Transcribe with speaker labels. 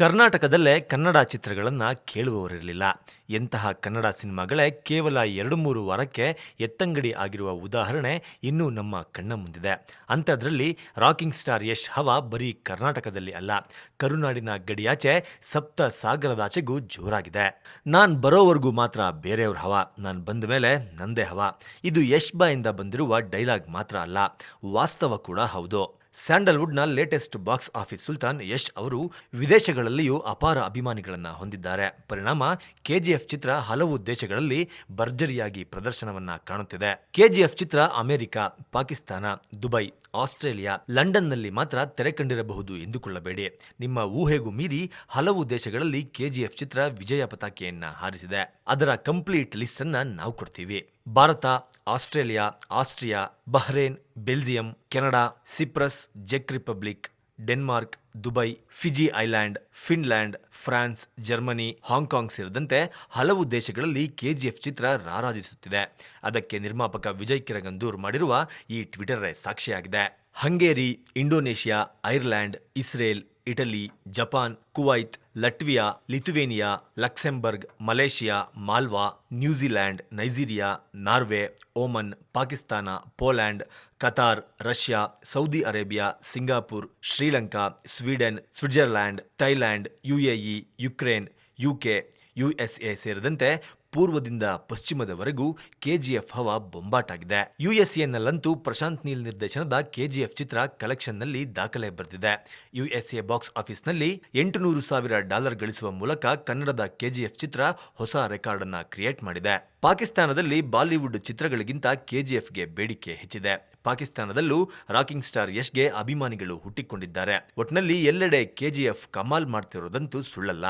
Speaker 1: ಕರ್ನಾಟಕದಲ್ಲೇ ಕನ್ನಡ ಚಿತ್ರಗಳನ್ನು ಕೇಳುವವರಿರಲಿಲ್ಲ. ಎಂತಹ ಕನ್ನಡ ಸಿನಿಮಾಗಳೇ ಕೇವಲ ಎರಡು ಮೂರು ವಾರಕ್ಕೆ ಎತ್ತಂಗಡಿ ಆಗಿರುವ ಉದಾಹರಣೆ ಇನ್ನೂ ನಮ್ಮ ಕಣ್ಣ ಮುಂದಿದೆ. ಅಂಥದ್ರಲ್ಲಿ ರಾಕಿಂಗ್ ಸ್ಟಾರ್ ಯಶ್ ಹವ ಬರೀ ಕರ್ನಾಟಕದಲ್ಲಿ ಅಲ್ಲ, ಕರುನಾಡಿನ ಗಡಿಯಾಚೆ ಸಪ್ತ ಸಾಗರದಾಚೆಗೂ ಜೋರಾಗಿದೆ. ನಾನು ಬರೋವರೆಗೂ ಮಾತ್ರ ಬೇರೆಯವ್ರ ಹವ, ನಾನು ಬಂದ ಮೇಲೆ ನಂದೇ ಹವ. ಇದು ಯಶ್ ಬಾಯಿಂದ ಬಂದಿರುವ ಡೈಲಾಗ್ ಮಾತ್ರ ಅಲ್ಲ, ವಾಸ್ತವ ಕೂಡ ಹೌದು. ಸ್ಯಾಂಡಲ್ವುಡ್ನ latest box office Sultan Yash ಅವರು ವಿದೇಶಗಳಲ್ಲಿಯೂ ಅಪಾರ ಅಭಿಮಾನಿಗಳನ್ನು ಹೊಂದಿದ್ದಾರೆ. ಪರಿಣಾಮ ಕೆಜಿಎಫ್ ಚಿತ್ರ ಹಲವು ದೇಶಗಳಲ್ಲಿ ಭರ್ಜರಿಯಾಗಿ ಪ್ರದರ್ಶನವನ್ನ ಕಾಣುತ್ತಿದೆ. ಕೆಜಿಎಫ್ ಚಿತ್ರ ಅಮೆರಿಕ, ಪಾಕಿಸ್ತಾನ, ದುಬೈ, ಆಸ್ಟ್ರೇಲಿಯಾ, ಲಂಡನ್ನಲ್ಲಿ ಮಾತ್ರ ತೆರೆ ಕಂಡಿರಬಹುದು ಎಂದುಕೊಳ್ಳಬೇಡಿ. ನಿಮ್ಮ ಊಹೆಗೂ ಮೀರಿ ಹಲವು ದೇಶಗಳಲ್ಲಿ ಕೆಜಿಎಫ್ ಚಿತ್ರ ವಿಜಯ ಪತಾಕೆಯನ್ನ ಹಾರಿಸಿದೆ. ಅದರ ಕಂಪ್ಲೀಟ್ ಲಿಸ್ಟ್ ಅನ್ನ ನಾವು ಕೊಡ್ತೀವಿ. Bharat, Australia, Austria, Bahrain, Belgium, Canada, Cyprus ಜೆಕ್ Republic, Denmark, Dubai, Fiji Island, Finland, France, Germany, Hong Kong ಸೇರಿದಂತೆ ಹಲವು ದೇಶಗಳಲ್ಲಿ ಕೆಜಿಎಫ್ ಚಿತ್ರ ರಾರಾಜಿಸುತ್ತಿದೆ. ಅದಕ್ಕೆ ನಿರ್ಮಾಪಕ ವಿಜಯ್ ಕಿರಗಂದೂರ್ ಮಾಡಿರುವ ಈ ಟ್ವಿಟರ್ ಸಾಕ್ಷಿಯಾಗಿದೆ. Hungary, Indonesia Ireland Israel Italy, Japan, Kuwait, Latvia, Lithuania, Luxembourg, Malaysia, Malta, New Zealand, Nigeria, Norway Oman Pakistan, Poland, Qatar, Russia, Saudi Arabia, Singapore, Sri Lanka, Sweden, Switzerland, Thailand, UAE, Ukraine, UK, USA ಸೇರಿದಂತೆ ಪೂರ್ವದಿಂದ ಪಶ್ಚಿಮದವರೆಗೂ KGF ಹವ ಬೊಂಬಾಟಾಗಿದೆ. ಯುಎಸ್ಎನಲ್ಲಂತೂ ಪ್ರಶಾಂತ್ ನೀಲ್ ನಿರ್ದೇಶನದ KGF ಚಿತ್ರ ಕಲೆಕ್ಷನ್ನಲ್ಲಿ ದಾಖಲೆ ಬರೆದಿದೆ USA box ಆಫೀಸ್ನಲ್ಲಿ ಎಂಟುನೂರು ಸಾವಿರ dollar ಗಳಿಸುವ ಮೂಲಕ ಕನ್ನಡದ ಕೆಜಿಎಫ್ ಚಿತ್ರ ಹೊಸ ರೆಕಾರ್ಡ್ ಅನ್ನ ಕ್ರಿಯೇಟ್ ಮಾಡಿದೆ. ಪಾಕಿಸ್ತಾನದಲ್ಲಿ ಬಾಲಿವುಡ್ ಚಿತ್ರಗಳಿಗಿಂತ ಕೆಜಿಎಫ್ಗೆ ಬೇಡಿಕೆ ಹೆಚ್ಚಿದೆ. ಪಾಕಿಸ್ತಾನದಲ್ಲೂ ರಾಕಿಂಗ್ ಸ್ಟಾರ್ ಯಶ್ಗೆ ಅಭಿಮಾನಿಗಳು ಹುಟ್ಟಿಕೊಂಡಿದ್ದಾರೆ. ಒಟ್ನಲ್ಲಿ ಎಲ್ಲೆಡೆ ಕೆಜಿಎಫ್ ಕಮಾಲ್ ಮಾಡ್ತಿರೋದಂತೂ ಸುಳ್ಳಲ್ಲ.